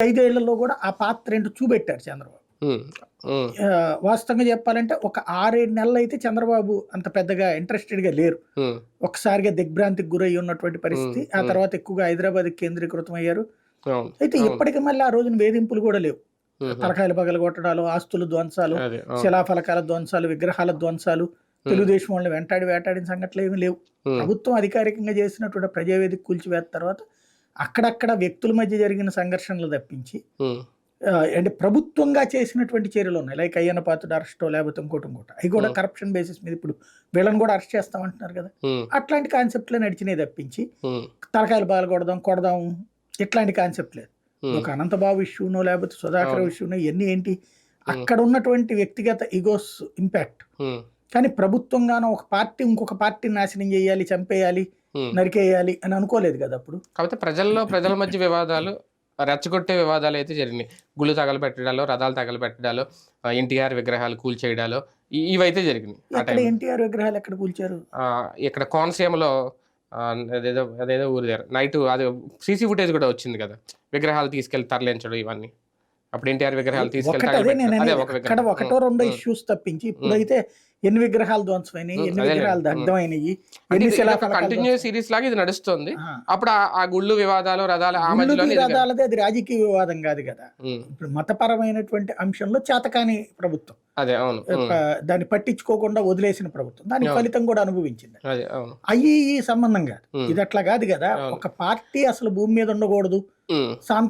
ఐదేళ్ళలో కూడా ఆ పాత్ర ఏంటో చూపెట్టారు చంద్రబాబు. వాస్తవంగా చెప్పాలంటే ఒక ఆరేడు నెలలు అయితే చంద్రబాబు అంత పెద్దగా ఇంట్రెస్టెడ్గా లేరు ఒకసారిగా దిగ్భ్రాంతికి గురై ఉన్నటువంటి పరిస్థితి ఆ. తర్వాత ఎక్కువగా హైదరాబాద్ కేంద్రీకృతం అయ్యారు అయితే. ఇప్పటికి మళ్ళీ ఆ రోజున వేధింపులు కూడా లేవు. తలకాయలు పగల కొట్టడాలు ఆస్తులు ధ్వంసాలు. శిలాఫలకాల ధ్వంసాలు విగ్రహాల ధ్వంసాలు తెలుగుదేశం వాళ్ళని వెంటాడి వేటాడిన సంఘటనలు ఏమీ లేవు. ప్రభుత్వం అధికారికంగా చేసినటువంటి ప్రజావేదిక కూల్చివేత తర్వాత అక్కడక్కడ వ్యక్తుల మధ్య జరిగిన సంఘర్షణలు తప్పించి అంటే ప్రభుత్వంగా చేసినటువంటి చర్యలు ఉన్నాయి. లైక్ అయ్యన్న పాత్ర అరెస్టో లేకపోతే ఇంకోటి ఇంకోటి. అవి కూడా. కరప్షన్ బేసిస్ మీద ఇప్పుడు వీళ్ళని కూడా అరెస్ట్ చేస్తామంటున్నారు కదా. అట్లాంటి కాన్సెప్ట్లో నడిచినాయి తప్పించి తలకాయలు బాగా కొడదాం కొడదాం ఇట్లాంటి కాన్సెప్ట్ లేదు. ఒక అనంతబాబు ఇష్యూనో లేకపోతే సుధాకర్. ఇష్యూనో ఇవన్నీ ఏంటి అక్కడ ఉన్నటువంటి వ్యక్తిగత ఇగోస్ ఇంపాక్ట్ కానీ ప్రభుత్వంగానో ఒక పార్టీ ఇంకొక పార్టీని నాశనం చేయాలి చంపేయాలి. నరికేయాలి అని అనుకోలేదు కదా అప్పుడు? కాకపోతే ప్రజల్లో ప్రజల మధ్య వివాదాలు రెచ్చగొట్టే వివాదాలు అయితే జరిగినాయి. గుళ్ళు తగలబెట్టడాలు రథాలు తగలబెట్టడాలు ఎన్టీఆర్ విగ్రహాలు కూల్చేయడాలు ఇవైతే జరిగినాయి ఎన్టీఆర్ విగ్రహాలు ఎక్కడ కూల్చారు? ఇక్కడ కోనసీమలో అదేదో అదేదో ఊరు దగ్గర. నైట్ అది సీసీ ఫుటేజ్ కూడా వచ్చింది కదా. విగ్రహాలు తీసుకెళ్ళి తరలించడం ఇవన్నీ. అప్పుడు ఎన్టీఆర్ విగ్రహాలు తీసుకెళ్ళి ఒకటి రెండో ఇష్యూస్ తప్పించి ఇప్పుడైతే ఎన్ని విగ్రహాలు ధ్వంసమైనాయి ఉమ్, ఎన్ని. విగ్రహాలు శిలాఫలకాలు కంటిన్యూ సిరీస్ లాగా ఇది నడుస్తుంది. అప్పుడు ఆ- గుళ్ళు వివాదాలు రథాలు వివాదాలదే అది రాజకీయ వివాదం కాదు కదా. ఇప్పుడు మతపరమైనటువంటి అంశంలో చేతకాని ప్రభుత్వం. అదే అవును. దాన్ని పట్టించుకోకుండా వదిలేసిన ప్రభుత్వం. దాని. ఫలితం కూడా అనుభవించింది. అదే అవును. అయ్యి ఈ సంబంధం కాదు. ఇది అట్లా కాదు కదా. ఒక పార్టీ అసలు భూమి మీద ఉండకూడదు. సాంత